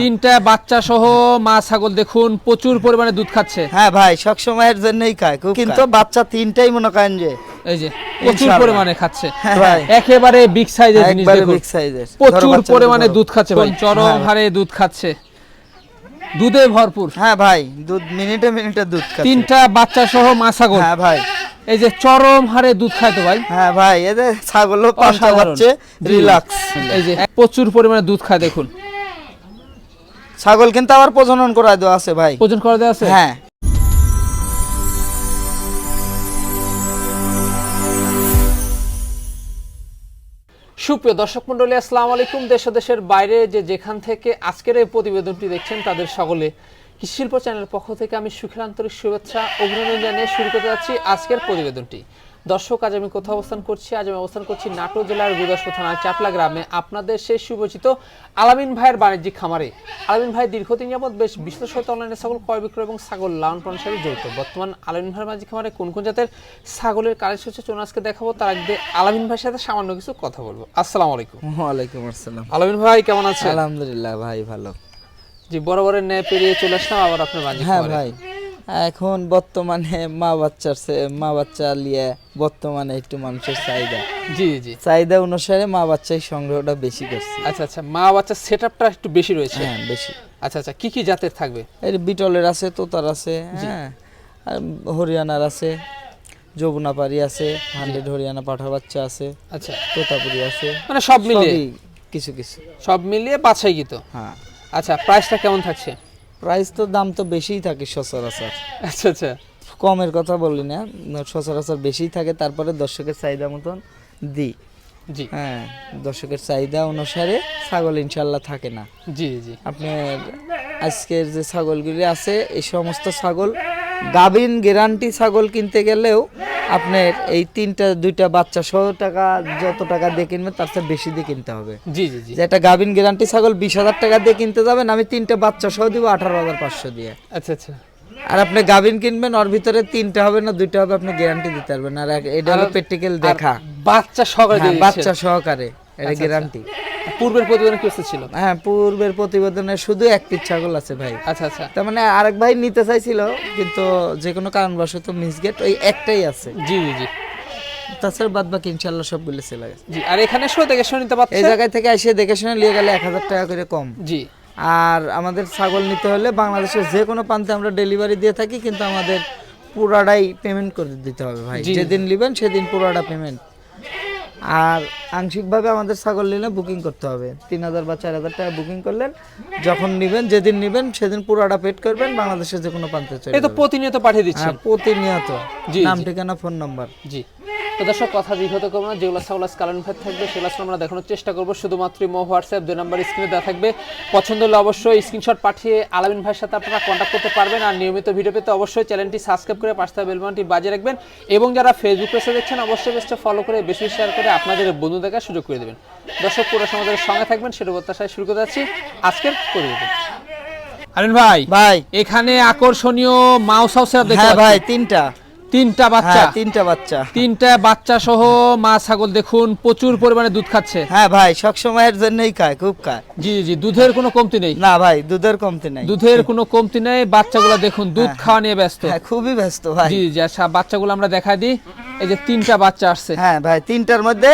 তিনটা বাচ্চা সহ মা ছাগল দেখুন প্রচুর পরিমাণে দুধ খাচ্ছে। হ্যাঁ ভাই সব সময়ের জন্যই খায় কিন্তু বাচ্চা তিনটাই মনে করেন যে এই যে প্রচুর। পরিমাণে খাচ্ছে। হ্যাঁ, একেবারে বিগ সাইজের জিনিস দেখুন। বিগ সাইজের প্রচুর পরিমাণে দুধ খাচ্ছে ভাই। চরম হ্যাঁ। হারে দুধ খাচ্ছে। দুধে ভরপুর। হ্যাঁ ভাই দুধ মিনিটে মিনিটে দুধ খাচ্ছে। তিনটা বাচ্চা সহ মা ছাগল। হ্যাঁ ভাই। এই যে চরম হারে দুধ খায় তো ভাই। হ্যাঁ ভাই এদের ছাগলও পাঁচটা অসাধারণ। হচ্ছে রিল্যাক্স এই যে প্রচুর পরিমাণে দুধ খায় দেখুন। ছাগল কিন্তু আবার প্রজনন করা দেওয়া আছে ভাই। ওজন করে দেওয়া আছে? হ্যাঁ। সুপ্রিয় দর্শক মন্ডলী আসসালামু আলাইকুম। দেশ ও দেশের বাইরে যে যেখান থেকে আজকের এই প্রতিবেদনটি দেখছেন তাদের সকলে কৃষি শিল্প চ্যানেলের পক্ষ থেকে আমি সুখের আন্তরিক শুভেচ্ছা অভিনন্দন জানিয়ে শুরু করতে যাচ্ছি আজকের প্রতিবেদনটি। দর্শক আজ আমি কোথাও অবস্থান করছি? আজ আমি অবস্থান করছি নাটোর জেলার গুদাসপুর থানার চাপলা গ্রামে। আপনাদের সেই সুপরিচিত আলামিন ভাইয়ের বাণিজ্যিক খামারে। আলামিন ভাই দীর্ঘদিন যাবৎ বেশ বিশ্বসহিত অনলাইনে ছাগল ক্রয় বিক্রয় এবং ছাগল লালন পালনের সাথে জড়িত। বর্তমান আলামিন ভাইয়ের বাণিজ্যিক খামারে কোন কোন জাতের ছাগলের কালেকশন হচ্ছে চলুন আজকে দেখাবো। তার আগে আলামিন ভাইয়ের সাথে সামান্য কিছু কথা বলব। আসসালামু আলাইকুম। ওয়ালাইকুম আসসালাম। আলামিন ভাই কেমন আছেন? আলহামদুলিল্লাহ ভাই ভালো। জি বরাবরের ন্যায় পেরিয়ে চলে আসলাম আবার আপনার বাণিজ্যিক হ্যাঁ ভাই। এখন বর্তমানে মা বাচ্চার মা বাচ্চা নিয়ে বর্তমানে একটু মানুষের চাহিদা। জি জি। চাহিদা অনুসারে মা বাচ্চাই সংগ্রহটা বেশি করছে। আচ্ছা আচ্ছা মা বাচ্চা সেটআপটা একটু বেশি রয়েছে? হ্যাঁ বেশি। আচ্ছা আচ্ছা কি কি জাতের থাকবে? এর বিটলের আছে তোতার আছে হ্যাঁ। আর হরিয়ানার আছে যমুনাপাড়ি আছে হান্ড্রেড হরিয়ানা পাঠার বাচ্চা আছে আচ্ছা। তোতাপুরি আছে। মানে সব মিলিয়ে? কিছু কিছু। সব মিলিয়ে বাছাই গীত হ্যাঁ। আচ্ছা প্রাইসটা কেমন থাকছে? প্রাইস তো দাম তো বেশিই থাকে সচরাচর। আচ্ছা আচ্ছা। কমের কথা বলি না সচরাচর বেশিই থাকে তারপরে দর্শকের চাহিদা মতন দিই। জি। হ্যাঁ দর্শকের চাহিদা অনুসারে ছাগল ইনশাল্লাহ থাকে না। জি জি। আপনার আজকের যে ছাগলগুলি আছে এই সমস্ত ছাগল গাভিন গ্যারান্টি ছাগল কিনতে গেলেও আপনার এই তিনটা দুইটা বাচ্চা সহ টাকা যত টাকা দিয়ে কিনবেন তার চেয়ে বেশি দিয়ে কিনতে হবে। জি জি জি। যে একটা গাভিন গ্যারান্টি ছাগল বিশ হাজার টাকা দিয়ে কিনতে যাবেন আমি তিনটা বাচ্চা সহ দিব আঠারো হাজার পাঁচশো দিয়ে। আচ্ছা আচ্ছা। আর আপনি গাভিন কিনবেন ওর ভিতরে তিনটা হবে না দুইটা হবে আপনি গ্যারান্টি দিতে পারবেন। আর এটা হলো প্র্যাকটিক্যাল দেখা। বাচ্চা সহকারে হ্যাঁ, বাচ্চা সহকারে এটা আচ্ছা, গ্যারান্টি। পূর্বের প্রতিবেদনে কি ছিল? হ্যাঁ পূর্বের প্রতিবেদনে শুধু এক পিস ছাগল আছে ভাই। আচ্ছা আচ্ছা। তার মানে আরেক ভাই নিতে চাইছিল কিন্তু যে কোনো কারণবশত মিসগেট ওই একটাই আছে। জি জি জি। তাছাড়া বাদ বাকি ইনশাল্লাহ সবগুলো চলে গেছে। জি আর এখানে শো দেখে শুনে নিতে এই জায়গায় থেকে এসে দেখে শুনে নিয়ে গেলে এক হাজার টাকা করে কম। জি। আর আমাদের ছাগল নিতে হলে বাংলাদেশের যে কোনো প্রান্তে আমরা ডেলিভারি দিয়ে থাকি কিন্তু আমাদের পুরাটাই পেমেন্ট করে দিতে হবে ভাই। যেদিন নেবেন সেদিন পুরাটা পেমেন্ট আর আংশিকভাবে আমাদের ছাগল নিলে বুকিং করতে হবে। তিন হাজার বা চার হাজার টাকা বুকিং করলেন যখন নেবেন যেদিন নেবেন সেদিন পুরোটা পেড করবেন বাংলাদেশের যে কোনো প্রান্তে চলে এই তো প্রতিনিয়ত পাঠিয়ে দিচ্ছেন? হ্যাঁ প্রতিনিয়ত। জি, নাম ঠিকানা ফোন নম্বর জি। তো দর্শক কথা দীর্ঘত করব না। যেগুলো ছাগল কালার ফের থাকবে সেগুলো আমরা দেখানোর চেষ্টা করব। শুধুমাত্র মো হোয়াটসঅ্যাপ দুই নাম্বার স্ক্রিনে দেওয়া থাকবে। পছন্দ হলে অবশ্যই স্ক্রিনশট পাঠিয়ে আলামিন ভাইয়ের সাথে আপনারা কন্ট্যাক্ট করতে পারবেন। আর নিয়মিত ভিডিও পেতে অবশ্যই চ্যানেলটি সাবস্ক্রাইব করে পাশে থাকা বেলবানটি বাজিয়ে রাখবেন। এবং যারা ফেসবুক পেজে দেখছেন অবশ্যই পেজটা ফলো করে বেশি শেয়ার করে আপনাদের বন্ধু দেখার সুযোগ করে দেবেন। দর্শক পুরো সমাজের সঙ্গে থাকবেন সেটা প্রত্যাশায় শুরু করতে যাচ্ছি আজকের প্রতিবেদন আলামিন ভাই ভাই। এখানে আকর্ষণীয় মাউস হাউসের দেখতে হ্যাঁ ভাই তিনটা। তিনটা বাচ্চা। হ্যাঁ তিনটা বাচ্চা। তিনটা বাচ্চা সহ মা ছাগল দেখুন প্রচুর পরিমাণে দুধ খাচ্ছে। হ্যাঁ ভাই সব সময়ের জন্যই খায় খুব খায়। জি জি দুধের কোনো কমতি নেই। না ভাই দুধের কমতি নাই। দুধের কোনো কমতি নেই বাচ্চাগুলো দেখুন দুধ খাওয়া নিয়ে ব্যস্ত। হ্যাঁ খুবই ব্যস্ত ভাই। জি জি আচ্ছা বাচ্চাগুলো আমরা দেখা দিই এই যে তিনটা বাচ্চা আসছে। হ্যাঁ ভাই তিনটার মধ্যে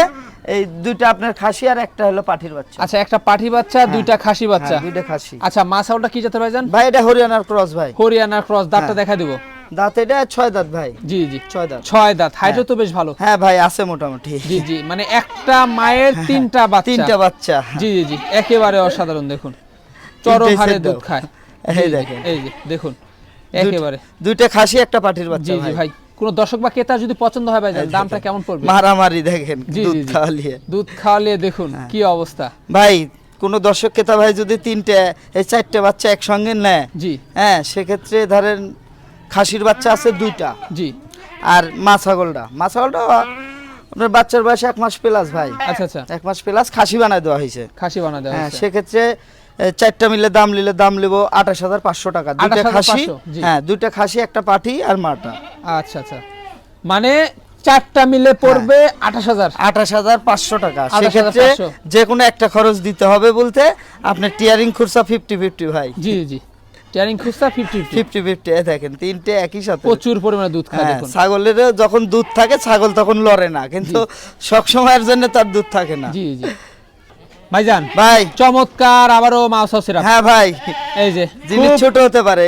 এই দুইটা আপনার খাসি আর একটা হলো পাঠির বাচ্চা। আচ্ছা একটা পাঠি বাচ্চা দুইটা খাসি বাচ্চা। হ্যাঁ, দুইটা খাসি। আচ্ছা মা ছাগলটা কি জাতের ভাইজান? ভাই এটা হরিয়ানার ক্রস ভাই। হরিয়ানার ক্রস দাঁতটা হ্যাঁ। দেখা দিব। দাঁত এটা ছয় দাঁত ভাই। জি জি। ছয় দাঁত। ছয় দাঁত। হাইটও তো বেশ ভালো। হ্যাঁ ভাই আছে মোটামুটি। জি জি। মানে একটা মায়ের তিনটা বাচ্চা। তিনটা বাচ্চা। জি জি জি। একেবারে অসাধারণ দেখুন। চরম হারে দুধ খায়। এই দেখেন। এই যে দেখুন। একেবারে। দুইটা খাসি একটা পাঠির জি বাচ্চা জি ভাই। ভাই। কোন দর্শক বা ক্রেতা যদি পছন্দ হয় ভাই দামটা কেমন পড়বে? মারামারি দেখেন দুধ। খাওয়ালিয়ে দুধ খাওয়ালে দেখুন হ্যাঁ। কি অবস্থা। ভাই কোন দর্শক ক্রেতা ভাই যদি তিনটে এই চারটে বাচ্চা একসঙ্গে নেয় জি। হ্যাঁ সেক্ষেত্রে ধরেন খাসির বাচ্চা আছে দুইটা। জি। আর মা ছাগলটা। মা ছাগলটা আপনার বাচ্চার বয়স এক মাস প্লাস ভাই। আচ্ছা আচ্ছা। এক মাস প্লাস খাসি বানায় দেওয়া হয়েছে। খাসি বানা দেওয়া হ্যাঁ। সেক্ষেত্রে চারটা মিলে দাম নিলে দাম নেব আঠাশ হাজার পাঁচশো টাকা। দুইটা খাসি হ্যাঁ দুইটা খাসি একটা পাঠি আর মাটা। আচ্ছা আচ্ছা। মানে চারটা মিলে পড়বে আঠাশ হাজার। আঠাশ হাজার পাঁচশো টাকা। 28,500 সেক্ষেত্রে যে কোনো একটা খরচ দিতে হবে বলতে আপনার টিয়ারিং খুরসা ফিফটি ফিফটি ভাই। জি জি। টিয়ারিং খুচরা দেখেন তিনটে একই সাথে। প্রচুর পরিমাণে দুধ খায় হ্যাঁ, দেখুন। ছাগলের যখন দুধ থাকে ছাগল তখন লড়ে না। কিন্তু সব সময়ের জন্য তার দুধ থাকে না। জি জি। ভাইজান ভাই। চমৎকার আবারও হাউসের হ্যাঁ ভাই। এই যে জিনিস ছোট হতে পারে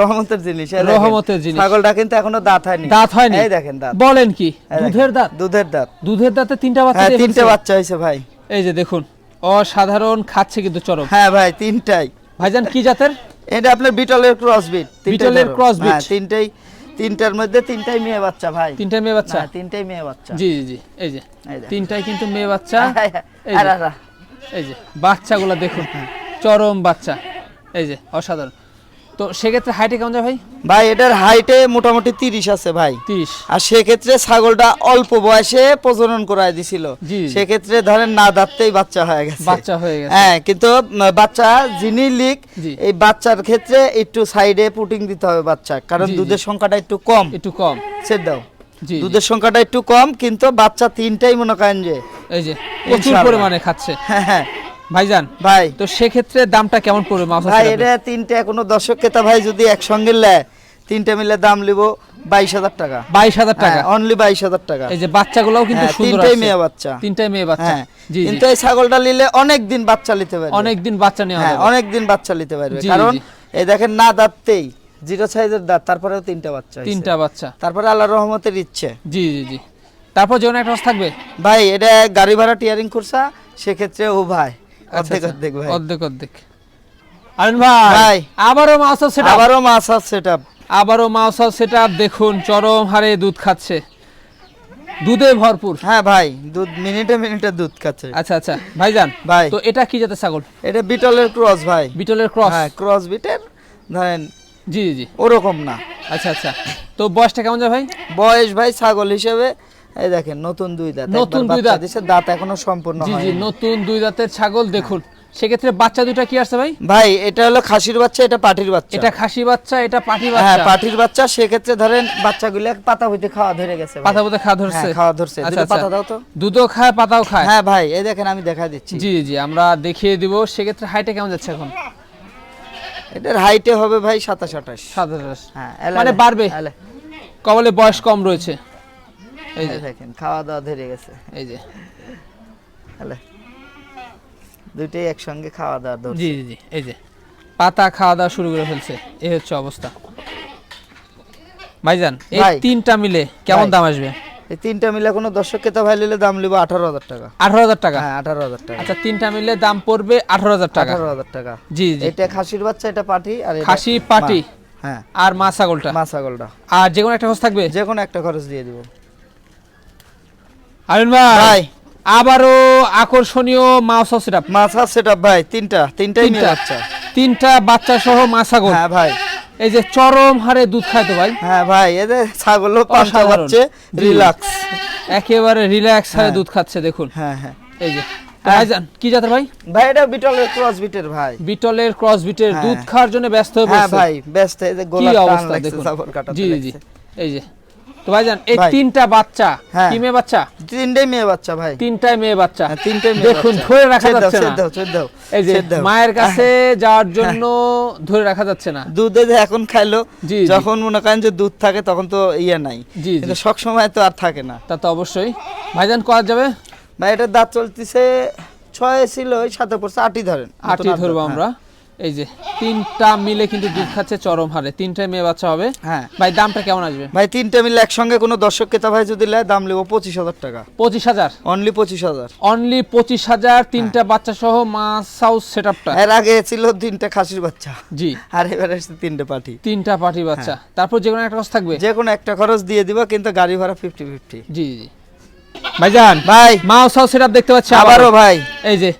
রহমতের জিনিস রহমতের জিনিস। ছাগলটা কিন্তু এখনও দাঁত হয়নি। দাঁত হয়নি। এই দেখেন দাঁত। বলেন কি দুধের দাঁত? দুধের দাঁত। দুধের দাঁতে তিনটা বাচ্চা হ্যাঁ তিনটে বাচ্চা হয়েছে ভাই। এই যে দেখুন অসাধারণ খাচ্ছে কিন্তু চরম। হ্যাঁ ভাই তিনটাই। ভাইজান কি জাতের? এটা আপনার বিটলের ক্রস বিট বিটলের ক্রস হ্যাঁ তিনটাই তিনটার মধ্যে তিনটাই মেয়ে বাচ্চা ভাই। তিনটাই মেয়ে বাচ্চা? হ্যাঁ, তিনটাই মেয়ে বাচ্চা। জি জি জি এই যে তিনটাই কিন্তু মেয়ে বাচ্চা। এই আর, যে, আর, আর। এই যে বাচ্চাগুলো দেখুন। চরম বাচ্চা। এই যে অসাধারণ। তো সেক্ষেত্রে হাইটে কেমন যায় ভাই? ভাই এটার হাইটে মোটামুটি তিরিশ আছে ভাই। তিরিশ। আর সেক্ষেত্রে ছাগলটা অল্প বয়সে প্রজনন করায় দিছিল। সেক্ষেত্রে ধরেন না দাঁততেই বাচ্চা হয়ে গেছে। বাচ্চা হয়ে গেছে। হ্যাঁ কিন্তু বাচ্চা যিনি লিক এই বাচ্চার ক্ষেত্রে একটু সাইডে পুটিং দিতে হবে বাচ্চা। কারণ। দুধের সংখ্যাটা একটু কম। একটু কম। সেট দাও। দুধের সংখ্যাটা একটু কম কিন্তু বাচ্চা তিনটাই মনে করেন যে এই যে প্রচুর পরিমাণে খাচ্ছে। হ্যাঁ হ্যাঁ। ভাইজান ভাই। তো সেক্ষেত্রে দামটা কেমন পড়বে মাছ ভাই এটা তিনটে কোনো দর্শক ক্রেতা ভাই যদি একসঙ্গে নেয় তিনটে মিলে দাম লিব বাইশ হাজার টাকা। বাইশ হাজার টাকা? অনলি বাইশ হাজার টাকা। এই যে বাচ্চাগুলোও কিন্তু হ্যাঁ, তিনটাই মেয়ে বাচ্চা। তিনটাই মেয়ে বাচ্চা। হ্যাঁ কিন্তু এই ছাগলটা নিলে অনেক দিন বাচ্চা নিতে পারবে। অনেক দিন বাচ্চা নেওয়া হ্যাঁ যাবে। অনেক দিন বাচ্চা নিতে পারবে। কারণ এই দেখেন না দাঁততেই জিরো সাইজের দাঁত তারপরেও তিনটা বাচ্চা। তিনটা বাচ্চা। তারপরে আল্লাহ রহমতের ইচ্ছে। জি জি জি। তারপর যেমন একটা থাকবে? ভাই এটা গাড়ি ভাড়া টিয়ারিং করছা সেক্ষেত্রে ও ভাই। অর্ধেক আচ্ছা। অর্ধেক ভাই। অর্ধেক অর্ধেক। আরেন ভাই ভাই। আবারও মাছ সেটা। আবারও মাছ সেটা। আবারও মাছ সেটা। দেখুন চরম হারে দুধ খাচ্ছে। দুধে ভরপুর। হ্যাঁ ভাই দুধ মিনিটে মিনিটে দুধ খাচ্ছে। আচ্ছা আচ্ছা। ভাইজান ভাই। তো এটা কি জাতের ছাগল? এটা বিটলের ক্রস ভাই। বিটলের ক্রস? হ্যাঁ ক্রস বিটের। ধরেন জি জি জি। ওরকম না। আচ্ছা আচ্ছা। তো বয়সটা কেমন যায় ভাই? বয়স ভাই ছাগল হিসেবে এই দেখেন নতুন দুই দাঁত। নতুন দুই দাঁত। দাঁত এখনও সম্পূর্ণ জি জি নতুন দুই দাঁতের ছাগল দেখুন। সেক্ষেত্রে বাচ্চা কি আসছে ভাই? ভাই এটা হলো খাসির বাচ্চা এটা পাটির বাচ্চা। এটা খাসি বাচ্চা এটা পাটি হ্যাঁ পাটির বাচ্চা সেক্ষেত্রে ধরেন বাচ্চাগুলো পাতা হইতে খাওয়া ধরে গেছে পাতা খাওয়া ধরছে। হ্যাঁ, খাওয়া ধরছে। আচ্ছা, আচ্ছা। পাতা দাও তো। দুধও খায় পাতাও খায়। হ্যাঁ ভাই এই দেখেন আমি দেখা দিচ্ছি। জি জি আমরা দেখিয়ে দিব সেক্ষেত্রে হাইটে কেমন যাচ্ছে এখন? এটার হাইটে হবে ভাই সাতাশ আঠাশ। সাত আঠাশ। হ্যাঁ মানে বাড়বে। কবলে বয়স কম রয়েছে। এই যে। দেখেন খাওয়া দাওয়া ধরে গেছে। এই যে। দুইটাই একসঙ্গে খাওয়া দাওয়া ধরছে। জি জি জি এই যে। পাতা খাওয়া দাওয়া শুরু করে ফেলছে। এই হচ্ছে অবস্থা। ভাইজান এই তিনটা মিলে কেমন দাম আসবে? এই তিনটা মিলে কোনো দর্শক ক্রেতা ভাই নিলে দাম আঠারো হাজার টাকা। আঠারো হাজার টাকা? হ্যাঁ আঠারো হাজার টাকা। আচ্ছা তিনটা মিলে দাম পড়বে আঠারো হাজার টাকা। আঠারো হাজার টাকা। জি জি। এটা খাসির বাচ্চা এটা পাটি আর খাসি পাটি? হ্যাঁ। আর মা ছাগলটা? মা ছাগলটা। আর যে কোনো একটা খরচ থাকবে? যে কোনো একটা খরচ দিয়ে দিব। আমিন ভাই আবারও আকর্ষণীয় মাছ সেটা মাছ সেটা ভাই তিনটা তিনটাই নিয়ে বাচ্চা তিনটা বাচ্চা সহ মা ছাগল। হ্যাঁ ভাই। এই যে চরম হারে দুধ খায় তো ভাই। হ্যাঁ ভাই এদের ছাগলও পাঁচটা। বাচ্চে রিল্যাক্স একেবারে রিল্যাক্স হারে হ্যাঁ। দুধ খাচ্ছে দেখুন। হ্যাঁ হ্যাঁ। এই যে। তো ভাইজান কি জাতের ভাই? ভাই এটা বিটলের ক্রস বিটের ভাই। বিটলের ক্রস বিটের হ্যাঁ। দুধ খাওয়ার জন্য ব্যস্ত হয়ে হ্যাঁ ভাই ব্যস্ত এই যে কি গোলাপ টান লাগছে জাবর কাটাতে জি জি। এই যে। তো ভাইজান এই তিনটা বাচ্চা হ্যাঁ। কি মেয়ে বাচ্চা? তিনটাই মেয়ে বাচ্চা ভাই। তিনটাই মেয়ে বাচ্চা। হ্যাঁ, তিনটাই মেয়ে দেখুন ধরে রাখা যাচ্ছে না। এই যে মায়ের কাছে যাওয়ার জন্য ধরে রাখা যাচ্ছে না। দুধে যে এখন খাইলো। যখন মনে করেন যে দুধ থাকে তখন তো ইয়ে নাই। কিন্তু সব সময় তো আর থাকে না। তা তো অবশ্যই। ভাইজান করা যাবে? ভাই এটার দাঁত চলতেছে ছয় ছিল ওই সাথে পড়ছে আটই ধরেন। আটই আট ধরবো আমরা। এই যে তিনটা মিলে কিন্তু দুধ খাচ্ছে চরম হারে। তিনটাই মেয়ে বাচ্চা হবে। হ্যাঁ। ভাই দামটা কেমন আসবে? ভাই তিনটে মিলে একসঙ্গে কোনো দর্শক ক্রেতা ভাই যদি নেয় দাম নেব পঁচিশ হাজার টাকা। পঁচিশ হাজার? অনলি পঁচিশ হাজার। অনলি পঁচিশ হাজার তিনটা বাচ্চা সহ মাছ হাউস সেট আপটা এর আগে ছিল তিনটে খাসির বাচ্চা। জি। আর এবার এসেছে তিনটে পাঠি। তিনটা পাটি বাচ্চা। তারপর যে কোনো একটা কথা থাকবে? যে কোনো একটা খরচ দিয়ে দিব কিন্তু গাড়ি ভাড়া ফিফটি ফিফটি জি জি। ভাইজান ভাই। মাউস হাউস সেট দেখতে পাচ্ছি আবারও ভাই। এই যে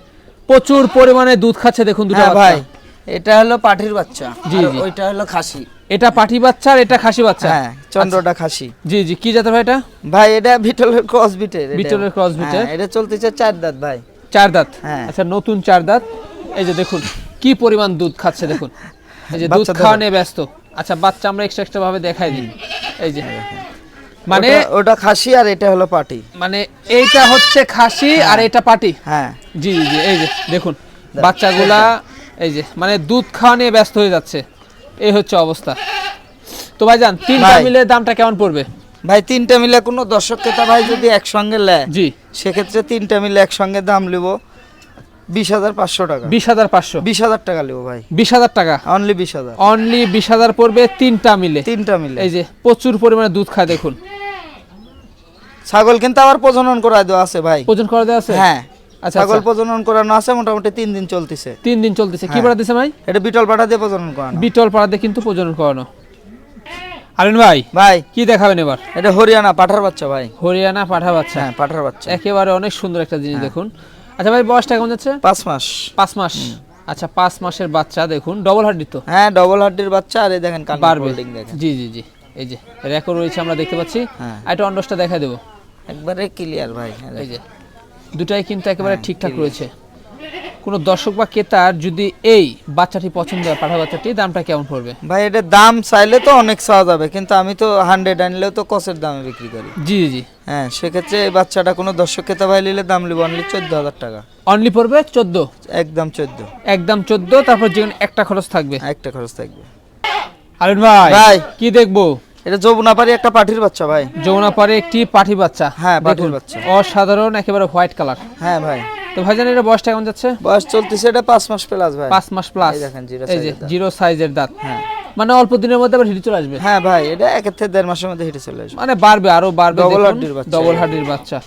প্রচুর পরিমাণে দুধ খাচ্ছে দেখুন দুটো হ্যাঁ ভাই। এটা হলো পাঠির বাচ্চা জি, জি। ওইটা হলো খাসি। এটা পাটি বাচ্চা আর এটা খাসি বাচ্চা? হ্যাঁ চন্দ্রটা খাসি। জি জি কি জাতের ভাই এটা? ভাই এটা বিটলের ক্রস বিটের এটা। বিটলের cross বিটের? হ্যাঁ, এটা চলতেছে চার দাঁত ভাই। চার দাঁত? হ্যাঁ। আচ্ছা নতুন চার দাঁত। এই যে দেখুন কি পরিমাণ দুধ খাচ্ছে দেখুন। এই যে দুধ খাওয়া নিয়ে ব্যস্ত। আচ্ছা বাচ্চা আমরা এক্সট্রা এক্সট্রা ভাবে দেখাই দিই। এই যে মানে ওটা- খাসি আর এটা হলো পাটি মানে এইটা হচ্ছে খাসি আর এটা পাটি হ্যাঁ। জি জি জি এই যে দেখুন। বাচ্চাগুলা এই যে মানে দুধ খাওয়া নিয়ে ব্যস্ত হয়ে যাচ্ছে। এই হচ্ছে অবস্থা। তো ভাইজান তিনটা ভাই। মিলে দামটা কেমন পড়বে? ভাই তিনটা মিলে কোনো দর্শক ক্রেতা ভাই যদি একসঙ্গে নেয় জি। সেক্ষেত্রে তিনটা মিলে একসঙ্গে দাম নেব বিশ হাজার পাঁচশো টাকা। বিশ হাজার পাঁচশো? বিশ হাজার টাকা নেব ভাই। বিশ হাজার টাকা? অনলি বিশ হাজার। অনলি বিশ হাজার পড়বে তিনটা মিলে। তিনটা মিলে। এই যে প্রচুর পরিমাণে দুধ খায় দেখুন। ছাগল কিন্তু আবার প্রজনন করা দেওয়া আছে ভাই। ওজন করা দেওয়া আছে? হ্যাঁ। ছাগল আচ্ছা। প্রজনন করানো আছে মোটামুটি তিন দিন চলতেছে। তিন দিন চলতেছে। কি হ্যাঁ। পাড়া দিছে ভাই? এটা বিটল পাঠা দিয়ে প্রজনন করানো। বিটল পাড়াতে কিন্তু প্রজনন করানো। আরেন ভাই ভাই। কি দেখাবেন এবার? এটা হরিয়ানা পাঠার বাচ্চা ভাই। হরিয়ানা পাঠা বাচ্চা। হ্যাঁ পাঠার বাচ্চা। একেবারে অনেক সুন্দর একটা হ্যাঁ। জিনিস দেখুন। আচ্ছা ভাই বয়সটা কেমন যাচ্ছে? পাঁচ মাস। পাঁচ মাস। আচ্ছা পাঁচ মাসের বাচ্চা দেখুন। ডবল হাড্ডি তো। হ্যাঁ ডবল হাড্ডির বাচ্চা আর এই দেখেন জি জি জি। এই যে রেকর্ড রয়েছে আমরা দেখতে পাচ্ছি। হ্যাঁ। আর এটা অন্ডসটা দেখা দেবো। একবারে ক্লিয়ার ভাই হ্যাঁ, এই যে। দুটাই কিন্তু একেবারে হ্যাঁ, ঠিকঠাক রয়েছে। কোনো দর্শক বা ক্রেতার যদি এই বাচ্চাটি পছন্দ হয় পাঠা বাচ্চাটি দামটা কেমন পড়বে? ভাই এটা দাম চাইলে তো অনেক চাওয়া যাবে কিন্তু আমি তো হান্ড্রেড আনলেও তো কসের দামে বিক্রি করি। জি জি জি। হ্যাঁ সেক্ষেত্রে এই বাচ্চাটা কোনো দর্শক ক্রেতা ভাই নিলে দাম নিব অনলি চোদ্দ হাজার টাকা। অনলি পড়বে চোদ্দ? একদম চোদ্দ। একদম চোদ্দ তারপর যেখানে একটা খরচ থাকবে। একটা খরচ থাকবে। আরেন ভাই ভাই। কি দেখব? এটা যমুনা পারি একটা পাঠির বাচ্চা ভাই। যমুনা পারে একটি পাঠি বাচ্চা। হ্যাঁ, পাঠির বাচ্চা। অসাধারণ একেবারে হোয়াইট কালার। হ্যাঁ ভাই। তো ভাইজান এটা বয়সটা কেমন যাচ্ছে? বয়স চলতেছে এটা পাঁচ মাস প্লাস ভাই। পাঁচ মাস প্লাস। এই দেখেন, এর। জিরো সাইজের দাঁত। হ্যাঁ। মানে অল্প দিনের মধ্যে আবার হিটে চলে আসবে। হ্যাঁ ভাই এটা একের থেকে দেড় মাসের মধ্যে হেঁটে চলে আসবে। মানে বাড়বে আরও বাড়বে Double হাড্ডির বাচ্চা। ডবল হাড্ডির বাচ্চা।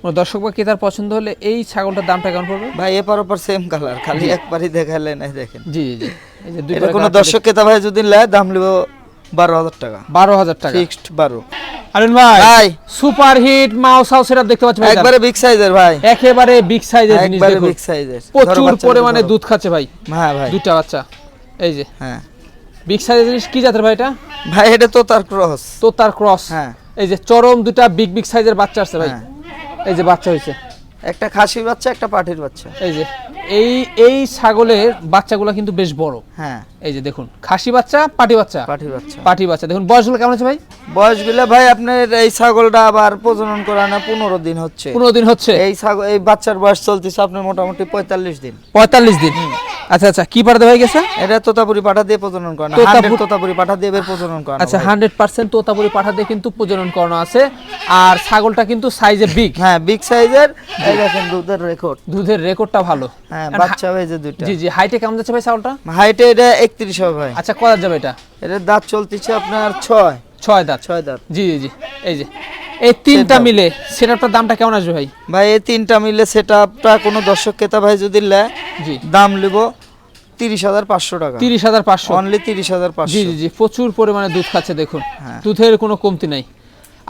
কোনো দর্শক বা ক্রেতার পছন্দ হলে এই ছাগলটার দামটা কেমন পড়বে? ভাই এপার ওপার সেম কালার খালি একবারই দেখালেন এই দেখেন। জি জি জি। এই যে দুই এটা পায়ে কোনো দর্শক ক্রেতা ভাই যদি নেয় দাম নিব বারো হাজার টাকা। বারো হাজার টাকা। ফিক্সড বারো। আরেন ভাই ভাই। Super hit mouse house setup দেখতে পাচ্ছি ভাই একবারে বিগ সাইজের ভাই। একেবারে বিগ সাইজের জিনিস একবারে বিগ সাইজের প্রচুর পরিমাণে দুধ খাচ্ছে ভাই। হ্যাঁ ভাই। দুটা বাচ্চা। এই যে। হ্যাঁ। বিগ সাইজের জিনিস কি জাতের ভাই এটা? ভাই এটা ক্রস ক্রস হ্যাঁ। এই যে চরম দুটা বিগ বিগ সাইজের বাচ্চা আছে ভাই। হ্যাঁ। এই যে বাচ্চা হয়েছে একটা খাসির বাচ্চা একটা পাঠির বাচ্চা। এই যে। এই এই ছাগলের বাচ্চাগুলো কিন্তু বেশ বড়। হ্যাঁ। এই যে দেখুন খাসি বাচ্চা পাটি বাচ্চা। পাটি বাচ্চা। পাটি বাচ্চা। দেখুন বয়সগুলো কেমন আছে ভাই? বয়সগুলো ভাই আপনার এই ছাগলটা আবার প্রজনন করানো পনেরো দিন হচ্ছে। পনেরো দিন হচ্ছে। এই ছাগল এই বাচ্চার বয়স চলতেছে আপনার মোটামুটি পঁয়তাল্লিশ দিন। পঁয়তাল্লিশ দিন। আচ্ছা আচ্ছা কি পাঠাতে হয়ে গেছে? এটা তোতাপুরি পাঠা দিয়ে প্রজনন করানো তোতাপুরি- তোতাপুরি পাঠা দিয়ে প্রজনন করানো আচ্ছা ভাই। হান্ড্রেড পার্সেন্ট তোতাপুরি পাঠা দিয়ে কিন্তু প্রজনন করানো আছে। আর ছাগলটা কিন্তু সাইজে বিগ হ্যাঁ বিগ সাইজের এই দেখেন দুধের রেকর্ড দুধের রেকর্ডটা ভালো। হ্যাঁ বাচ্চা হয়েছে দুইটা। জি জি হাইটে কেমন যাচ্ছে ভাই ছাগলটা? হাইটে এটা একত্রিশ হবে ভাই। আচ্ছা কত যাবে এটা? এটার দাঁত চলতেছে আপনার ছয়। ছয় দাঁত। ছয় দাঁত। জি জি জি এই যে। এই তিনটা। মিলে সেটারটার দামটা কেমন আসবে ভাই? ভাই এই তিনটা মিলে সেট আপটা কোনো দর্শক ক্রেতা ভাই যদি নেয় জি। দাম লিব তিরিশ হাজার পাঁচশো টাকা। তিরিশ হাজার পাঁচশো। অনলি তিরিশ হাজার পাঁচশো। জি জি প্রচুর পরিমাণে দুধ খাচ্ছে দেখুন। হ্যাঁ। দুধের কোনো কমতি নাই।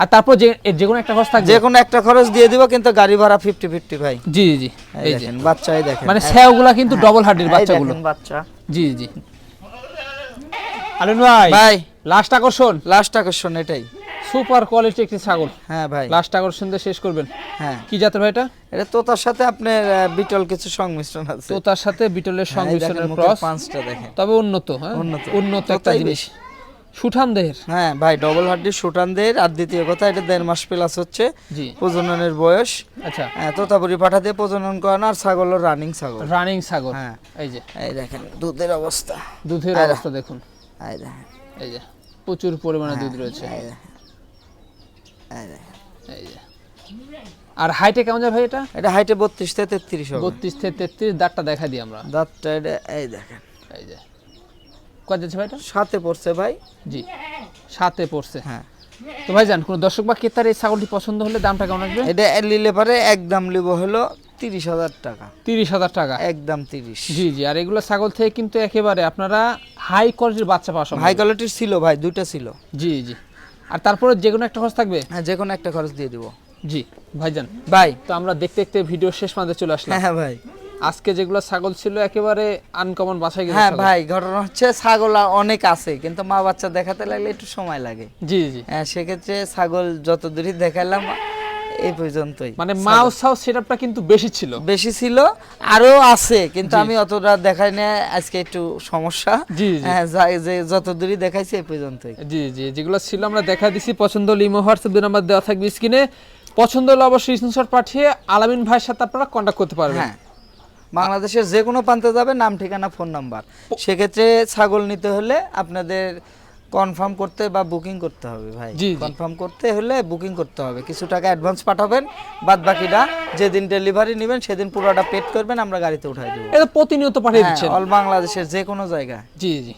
আর তারপর যে যে কোনো একটা খরচ থাকবে? যে কোনো একটা খরচ দিয়ে দিব কিন্তু গাড়ি ভাড়া ফিফটি ফিফটি ভাই। জি জি জি। এই দেখেন বাচ্চাই দেখেন। মানে স্যাওগুলা কিন্তু ডবল হার্ডির এই বাচ্চাগুলো। বাচ্চা। জি জি। আলুন ভাই ভাই। লাস্ট আকর্ষণ? লাস্ট আকর্ষণ এটাই। সুপার কোয়ালিটি একটি ছাগল। হ্যাঁ ভাই। লাস্ট আকর্ষণ দিয়ে শেষ করবেন? হ্যাঁ। কি জাতের ভাই এটা? এটা তোতার সাথে আপনার বিটল কিছু সংমিশ্রণ আছে। তো তার সাথে বিটলের সংমিশ্রণের ক্রস। পাঁচটা দেখেন। তবে উন্নত হ্যাঁ? উন্নত। উন্নত একটা জিনিস। সুঠাম দেহের। হ্যাঁ ভাই ডবল হাড্ডি সুটান দের আর দ্বিতীয় কথা এটা দেড় মাস প্লাস হচ্ছে। জি। প্রজননের বয়স। আচ্ছা। হ্যাঁ, তোতাপুরি পাঠা দিয়ে প্রজনন করানো আর ছাগল রানিং ছাগল। রানিং ছাগল। হ্যাঁ। এই যে। এই দেখেন দুধের অবস্থা। দুধের। অবস্থা দেখুন। এই দেখেন। এই যে প্রচুর পরিমাণে দুধ হ্যাঁ, রয়েছে। এই দেখেন। এই যে। আর হাইটে কেমন যায় ভাই এটা? এটা হাইটে বত্রিশ থেকে তেত্রিশ হবে। বত্রিশ থেকে তেত্রিশ দাঁতটা দেখা দিই আমরা। দাঁতটা এটা এই দেখেন। এই যে। কত যাচ্ছে ভাই এটা? সাথে পড়ছে ভাই। জি। সাথে পড়ছে। হ্যাঁ। তো ভাই জান কোন দর্শক বা ক্রেতার এই ছাগলটি পছন্দ হলে দামটা কেমন আসবে এটা নিলে পারে একদম লিব হলো তিরিশ হাজার টাকা। তিরিশ হাজার টাকা। একদম তিরিশ। জি জি। আর এগুলো ছাগল থেকে কিন্তু একেবারে আপনারা হাই কোয়ালিটির বাচ্চা পাওয়া সম্ভব। হাই কোয়ালিটির ছিল ভাই দুইটা ছিল। জি জি। আর তারপরে যে কোনো একটা খরচ থাকবে? হ্যাঁ যে কোনো একটা খরচ দিয়ে দিব। জি ভাইজান। ভাই তো আমরা দেখতে দেখতে ভিডিও শেষ মাঝে চলে আসলাম। হ্যাঁ ভাই। আজকে যেগুলো ছাগল ছিল একেবারে আনকমন বাসায় গেছে হ্যাঁ ভাই ঘটনা হচ্ছে ছাগল অনেক আছে কিন্তু মা বাচ্চা দেখাতে লাগলে একটু সময় লাগে। জি জি। হ্যাঁ সেক্ষেত্রে ছাগল যত দূরই দেখালাম এই পর্যন্তই। মানে মাউস হাউস সেটআপটা কিন্তু বেশি ছিল। বেশি ছিল আরও আছে কিন্তু আমি অতটা দেখাই না আজকে একটু সমস্যা। জি, জি। হ্যাঁ, যে যত দূরই দেখাইছি এই পর্যন্তই। জি জি যেগুলো ছিল আমরা দেখা দিছি পছন্দ হলে ইমো হোয়াটসঅ্যাপ দুই নাম্বার দেওয়া থাকবে স্ক্রিনে পছন্দ হলে অবশ্যই স্ক্রিনশট পাঠিয়ে আলামিন ভাইয়ের সাথে আপনারা কন্ট্যাক্ট করতে পারবেন। হ্যাঁ বাংলাদেশের যে কোনো প্রান্তে যাবে নাম ঠিকানা ফোন নাম্বার সেক্ষেত্রে ছাগল নিতে হলে আপনাদের কনফার্ম করতে বা বুকিং করতে হবে ভাই। কনফার্ম করতে হলে বুকিং করতে হবে। কিছু টাকা অ্যাডভান্স পাঠাবেন বাদ বাকিটা যেদিন ডেলিভারি নেবেন সেদিন পুরোটা পেড করবেন আমরা গাড়িতে উঠাই দেবো। এটা প্রতিনিয়ত পাঠিয়ে দিচ্ছেন। অল বাংলাদেশের যে কোনো জায়গায়। জি জি।